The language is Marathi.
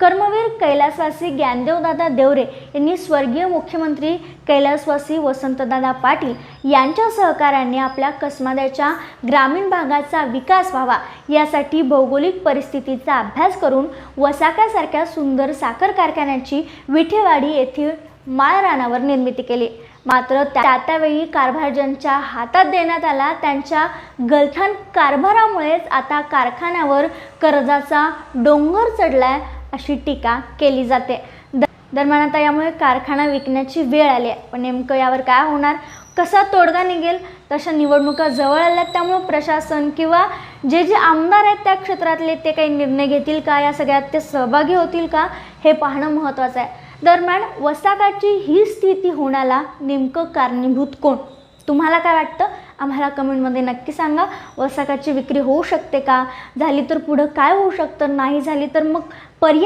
कर्मवीर कैलासवासी ज्ञानदेवदादा देवरे यांनी स्वर्गीय मुख्यमंत्री कैलासवासी वसंतदादा पाटील यांच्या सहकार्याने आपल्या कसमाद्याच्या ग्रामीण भागाचा विकास व्हावा यासाठी भौगोलिक परिस्थितीचा अभ्यास करून वसाक्यासारख्या सुंदर साखर कारखान्याची विठेवाडी येथील माळरानावर निर्मिती केली. मात्र त्या त्यावेळी कारभार ज्यांच्या हातात देण्यात आला त्यांच्या गलथान कारभारामुळेच आता कारखान्यावर कर्जाचा डोंगर चढलाय अशी टीका केली जाते. द दरम्यान आता यामुळे कारखाना विकण्याची वेळ आली आहे. पण नेमकं यावर काय होणार? कसा तोडगा निघेल? तशा निवडणुका जवळ आल्यात त्यामुळे प्रशासन किंवा जे जे आमदार आहेत त्या क्षेत्रातले ते काही निर्णय घेतील का? या सगळ्यात ते सहभागी होतील का? हे पाहणं महत्त्वाचं आहे. दरम्यान वसाकाची ही स्थिती होण्याला नेमकं कारणीभूत कोण? तुम्हाला काय वाटतं? आम्हाला कमेंटमध्ये नक्की सांगा. वसाकाची विक्री होऊ शकते का? झाली तर पुढं काय होऊ शकतं? नाही झाली तर मग पर्याय